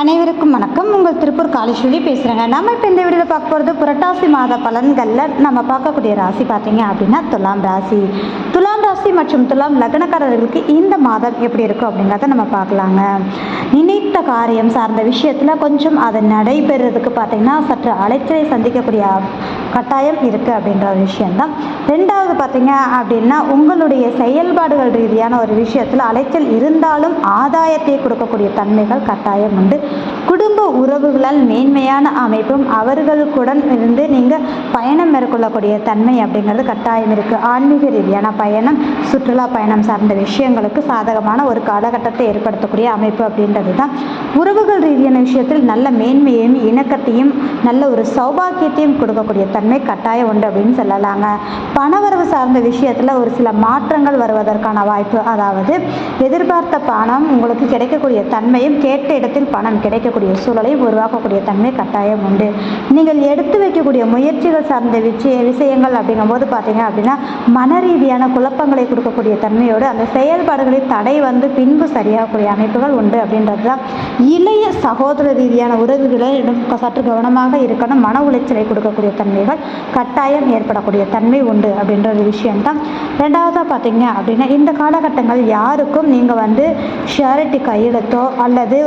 அனைவருக்கும் வணக்கம். உங்கள் திருப்பூர் காலேஸ்வரி பேசுகிறேங்க நம்ம இப்போ இந்த வீடியோவில் பார்க்க போகிறது புரட்டாசி மாத பலன்களில் நம்ம பார்க்கக்கூடிய ராசி பார்த்தீங்க அப்படின்னா துலாம் ராசி. துலாம் ராசி மற்றும் துலாம் லக்னக்காரர்களுக்கு இந்த மாதம் எப்படி இருக்கும் அப்படிங்கிறத நம்ம பார்க்கலாங்க. நினைத்த காரியம் சார்ந்த விஷயத்தில் கொஞ்சம் அது நடைபெறதுக்கு பார்த்தீங்கன்னா சற்று அலைச்சலை சந்திக்கக்கூடிய கட்டாயம் இருக்குது அப்படின்ற ஒரு விஷயம்தான். ரெண்டாவது பார்த்தீங்க அப்படின்னா உங்களுடைய செயல்பாடுகள் ரீதியான ஒரு விஷயத்தில் அலைச்சல் இருந்தாலும் ஆதாயத்தை கொடுக்கக்கூடிய தன்மைகள் கட்டாயம் உண்டு. குடும்ப உறவுகளால் மேன்மையான அமைப்பும் அவர்களுக்குடன் இருந்து நீங்கள் பயணம் மேற்கொள்ளக்கூடிய தன்மை அப்படிங்கிறது கட்டாயம் இருக்குது ஆன்மீக ரீதியான பயணம் சுற்றுலா பயணம் சார்ந்த விஷயங்களுக்கு சாதகமான ஒரு காலகட்டத்தை ஏற்படுத்தக்கூடிய அமைப்பு அப்படின்றது தான் உறவுகள் ரீதியான விஷயத்தில் நல்ல மேன்மையையும் இணக்கத்தையும் நல்ல ஒரு சௌபாக்கியத்தையும் கொடுக்கக்கூடிய தன்மை கட்டாயம் உண்டு அப்படின்னு சொல்லலாங்க. பணவரவு சார்ந்த விஷயத்தில் ஒரு சில மாற்றங்கள் வருவதற்கான வாய்ப்பு அதாவது எதிர்பார்த்த பணம் உங்களுக்கு கிடைக்கக்கூடிய தன்மையும் கேட்ட இடத்தில் பணம் கிடைக்கக்கூடிய சூழலை உருவாக்கக்கூடிய தன்மை கட்டாயம் உண்டு. நீங்கள் எடுத்து வைக்கக்கூடிய முயற்சிகள் சார்ந்த விஷய விஷயங்கள் அப்படிங்கும்போது பார்த்தீங்க அப்படின்னா மன ரீதியான குழப்பங்களை கொடுக்கக்கூடிய தன்மையோடு அந்த செயல்பாடுகளில் தடை வந்து பின்பு சரியாகக்கூடிய அமைப்புகள் உண்டு அப்படின்றது தான் இளைய சகோதர ரீதியான உறவுகளை சற்று கவனமாக இருக்கணும். மன உளைச்சலை கொடுக்கக்கூடிய தன்மைகள் கட்டாயம் ஏற்படக்கூடிய தன்மை உண்டு அப்படின்ற ஒரு விஷயம்தான். ரெண்டாவதாக பார்த்தீங்க அப்படின்னா இந்த காலகட்டங்கள் யாருக்கும் நீங்கள் வந்து ஷேரிட்டி கையெழுத்தோ அல்லது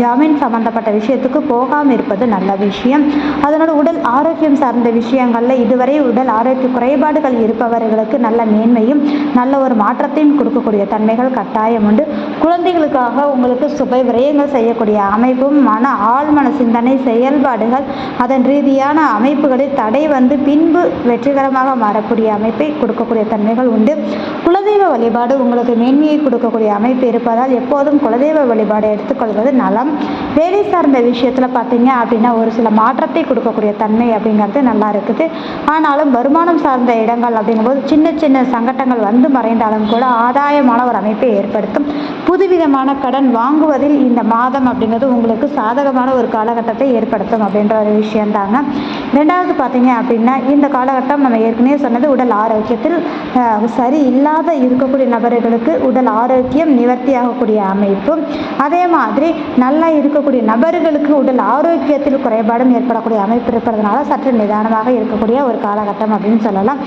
ஜாமீன் சம்மந்தப்பட்ட விஷயத்துக்கு போகாமல் இருப்பது நல்ல விஷயம். அதனோட உடல் ஆரோக்கியம் சார்ந்த விஷயங்களில் இதுவரை உடல் ஆரோக்கிய குறைபாடுகள் இருப்பவர்களுக்கு நல்ல மேன்மையும் நல்ல ஒரு மாற்றத்தையும் கொடுக்கக்கூடிய தன்மைகள் கட்டாயம் உண்டு. குழந்தைகளுக்காக உங்களுக்கு சுப விரயங்கள் செய்யக்கூடிய அமைப்பும் மன ஆழ்மன சிந்தனை செயல்பாடுகள் அதன் ரீதியான அமைப்புகளில் தடை வந்து பின்பு வெற்றிகரமாக மாறக்கூடிய அமைப்பை கொடுக்கக்கூடிய தன்மைகள் உண்டு. குலதெய்வ வழிபாடு உங்களுக்கு மேன்மையை கொடுக்கக்கூடிய அமைப்பு இருப்பதால் எப்போதும் குலதெய்வ வழிபாடு எடுத்துக்கொள்வது நலம். வேலை சார்ந்த விஷயத்தில் பார்த்தீங்க அப்படின்னா ஒரு சில மாற்றத்தை கொடுக்கக்கூடிய தன்மை அப்படிங்கிறது நல்லா இருக்குது. ஆனாலும் வருமானம் சார்ந்த இடங்கள் அப்படிங்கும்போது சின்ன சின்ன சங்கட்டங்கள் வந்து மறைந்தாலும் கூட ஆதாயமான ஒரு அமைப்பை ஏற்படுத்தும். புதுவிதமான கடன் வாங்குவதில் இந்த மாதம் அப்படிங்கிறது உங்களுக்கு சாதகமான ஒரு காலகட்டத்தை ஏற்படுத்தும் அப்படின்ற ஒரு விஷயந்தாங்க ரெண்டாவது பார்த்தீங்க அப்படின்னா இந்த காலகட்டம் நம்ம ஏற்கனவே சொன்னது உடல் ஆரோக்கியத்தில் சரி இல்லாத இருக்கக்கூடிய நபர்களுக்கு உடல் ஆரோக்கியம் நிவர்த்தியாகக்கூடிய அமைப்பும் அதே மாதிரி நல்லா இருக்கக்கூடிய நபர்களுக்கு உடல் ஆரோக்கியத்தில் குறைபாடும் ஏற்படக்கூடிய அமைப்பு இருப்பதனால சற்று நிதானமாக இருக்கக்கூடிய ஒரு காலகட்டம் அப்படின்னு சொல்லலாம்.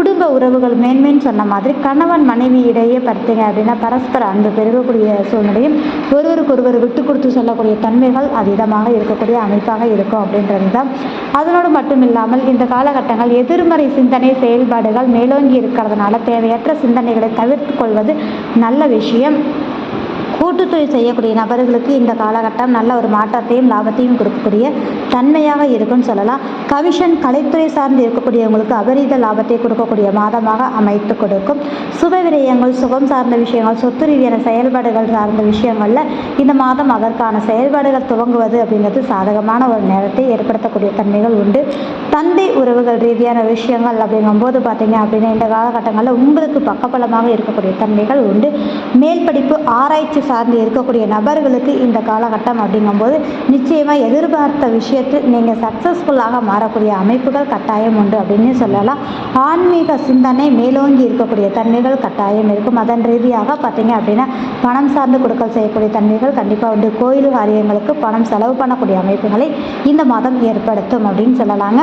குடும்ப உறவுகள் மேன்மேன்னு சொன்ன மாதிரி கணவன் மனைவி இடையே பார்த்தீங்க அப்படின்னா பரஸ்பர அன்பு பெருகக்கூடிய சூழ்நிலையும் ஒருவருக்கொருவர் விட்டு கொடுத்து சொல்லக்கூடிய தன்மைகள் அதீதமாக இருக்கக்கூடிய அமைப்பாக இருக்கும் அப்படின்றது தான் அதனோடு மட்டும் இல்லாமல் இந்த காலகட்டங்கள் எதிர்மறை சிந்தனை செயல்பாடுகள் மேலோங்கி இருக்கிறதுனால தேவையற்ற சிந்தனைகளை தவிர்த்து கொள்வது நல்ல விஷயம். கூட்டுத்தொழில் செய்யக்கூடிய நபர்களுக்கு இந்த காலகட்டம் நல்ல ஒரு மாற்றத்தையும் லாபத்தையும் கொடுக்கக்கூடிய தன்மையாக இருக்கும்னு சொல்லலாம். கமிஷன் கலைத்துறை சார்ந்து இருக்கக்கூடியவங்களுக்கு அபரீத லாபத்தை கொடுக்கக்கூடிய மாதமாக அமைத்து கொடுக்கும். சுப விரயங்கள் சுகம் சார்ந்த விஷயங்கள் சொத்து ரீதியான செயல்பாடுகள் சார்ந்த விஷயங்களில் இந்த மாதம் அதற்கான செயல்பாடுகள் துவங்குவது அப்படிங்கிறது சாதகமான ஒரு நேரத்தை ஏற்படுத்தக்கூடிய தன்மைகள் உண்டு. தந்தை உறவுகள் ரீதியான விஷயங்கள் அப்படிங்கும்போது பார்த்தீங்க அப்படின்னா இந்த காலகட்டங்களில் உங்களுக்கு பக்கபலமாக இருக்கக்கூடிய தன்மைகள் உண்டு. மேல் படிப்பு ஆராய்ச்சி சார்ந்து இருக்கக்கூடிய நபர்களுக்கு இந்த காலகட்டம் அப்படிங்கும்போது நிச்சயமாக எதிர்பார்த்த விஷயத்தில் நீங்கள் சக்ஸஸ்ஃபுல்லாக மாறக்கூடிய அமைப்புகள் கட்டாயம் உண்டு அப்படின்னு சொல்லலாம். ஆன்மீக சிந்தனை மேலோங்கி இருக்கக்கூடிய தன்மைகள் கட்டாயம் இருக்கும். அதன் ரீதியாக பார்த்தீங்க அப்படின்னா பணம் சார்ந்து கொடுக்கல் செய்யக்கூடிய தன்மைகள் கண்டிப்பாக உண்டு. கோயில் காரியங்களுக்கு பணம் செலவு பண்ணக்கூடிய அமைப்புகளை இந்த மாதம் ஏற்படுத்தும் அப்படின்னு சொல்லலாங்க.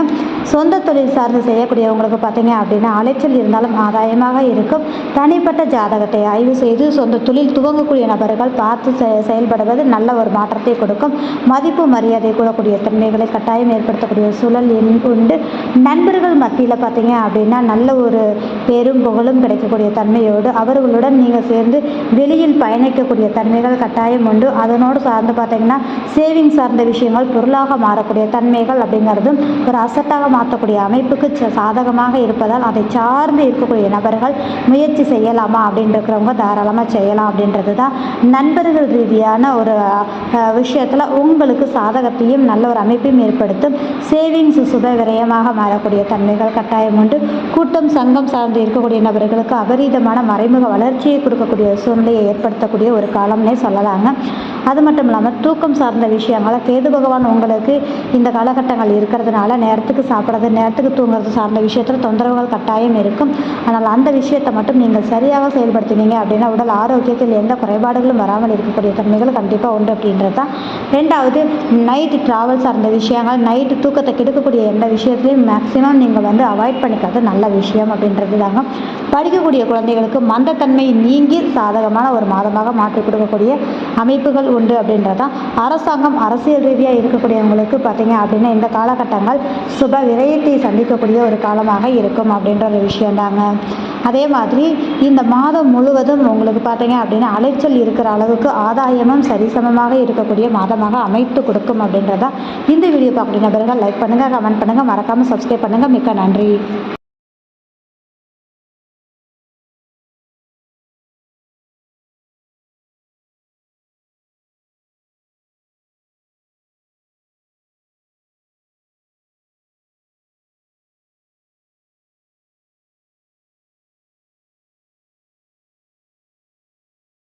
சொந்த தொழில் சார்ந்து செய்யக்கூடியவங்களுக்கு பார்த்தீங்க அப்படின்னா அலைச்சல் இருந்தாலும் ஆதாயமாக இருக்கும். தனிப்பட்ட ஜாதகத்தை ஆய்வு செய்து சொந்த தொழில் துவங்கக்கூடிய நபர்கள் பார்த்து செயல்படுவது நல்ல ஒரு மாற்றத்தை கொடுக்கும். மதிப்பு மரியாதை கூடக்கூடிய தன்மைகளை கட்டாயம் ஏற்படுத்தக்கூடிய சூழல் என்- உண்டு. நண்பர்கள் மத்தியில் பார்த்தீங்க அப்படின்னா நல்ல ஒரு பேரும் புகழும் கிடைக்கக்கூடிய தன்மையோடு அவர்களுடன் நீங்கள் சேர்ந்து வெளியில் பயணிக்கக்கூடிய தன்மைகள் கட்டாயம் உண்டு. அதனோடு சார்ந்து பார்த்தீங்கன்னா சேவிங் சார்ந்த விஷயங்கள் பொருளாக மாறக்கூடிய தன்மைகள் அப்படிங்கிறதும் ஒரு அசட்டாக மாற்றக்கூடிய அமைப்புக்கு சாதகமாக இருப்பதால் அதை சார்ந்து இருக்கக்கூடிய நபர்கள் முயற்சி செய்யலாமா அப்படின்னு இருக்கிறவங்க தாராளமாக செய்யலாம் அப்படின்றது தான் நண்பர்கள் ரீதியான ஒரு விஷயத்தில் உங்களுக்கு சாதகத்தையும் நல்ல ஒரு அமைப்பையும் ஏற்படுத்தும். சேவிங்ஸ் சுப விரயமாக மாறக்கூடிய தன்மைகள் கட்டாயம் உண்டு. கூட்டம் சங்கம் சார்ந்து இருக்கக்கூடிய நபர்களுக்கு அபரீதமான மறைமுக வளர்ச்சியை கொடுக்கக்கூடிய சூழ்நிலையை ஏற்படுத்தக்கூடிய ஒரு காலம்னே சொல்லலாங்க. அது மட்டும் இல்லாமல் தூக்கம் சார்ந்த விஷயங்களை கேது பகவான் உங்களுக்கு இந்த காலகட்டங்கள் இருக்கிறதுனால நேரத்துக்கு சாப்பிட்றது நேரத்துக்கு தூங்குறது சார்ந்த விஷயத்தில் தொந்தரவுகள் கட்டாயம் இருக்கும். ஆனால் அந்த விஷயத்தை மட்டும் நீங்கள் சரியாக செயல்படுத்தினீங்க அப்படின்னா உடல் ஆரோக்கியத்தில் எந்த குறைபாடுகளும் வராமல் இருக்கக்கூடிய தன்மைகள் கண்டிப்பாக உண்டு அப்படின்றது. தான் ரெண்டாவது நைட்டு ட்ராவல் சார்ந்த விஷயங்கள் நைட்டு தூக்கத்தை கெடுக்கக்கூடிய எந்த விஷயத்துலையும் மேக்ஸிமம் நீங்கள் வந்து அவாய்ட் பண்ணிக்கிறது நல்ல விஷயம் அப்படின்றது தாங்க படிக்கக்கூடிய குழந்தைகளுக்கு மந்தத்தன்மை நீங்கி சாதகமான ஒரு மாதமாக மாற்றி கொடுக்கக்கூடிய அமைப்புகள் உண்டு அப்படின்றது தான். அரசாங்கம் அரசியல் ரீதியாக இருக்கக்கூடியவங்களுக்கு பார்த்தீங்க அப்படின்னா இந்த காலகட்டங்கள் சுப விரயத்தை சந்திக்கக்கூடிய ஒரு காலமாக இருக்கும் அப்படின்ற ஒரு விஷயம்தாங்க அதே மாதிரி இந்த மாதம் முழுவதும் உங்களுக்கு பார்த்தீங்க அப்படின்னா அலைச்சல் இருக்கிற அளவுக்கு ஆதாயமும் சரிசமமாக இருக்கக்கூடிய மாதமாக அமைத்து கொடுக்கும் அப்படின்றதான் இந்த வீடியோ பார்க்குற நபர்கள் லைக் பண்ணுங்கள் கமெண்ட் பண்ணுங்கள் மறக்காமல் சப்ஸ்கிரைப் பண்ணுங்கள் மிக்க நன்றி.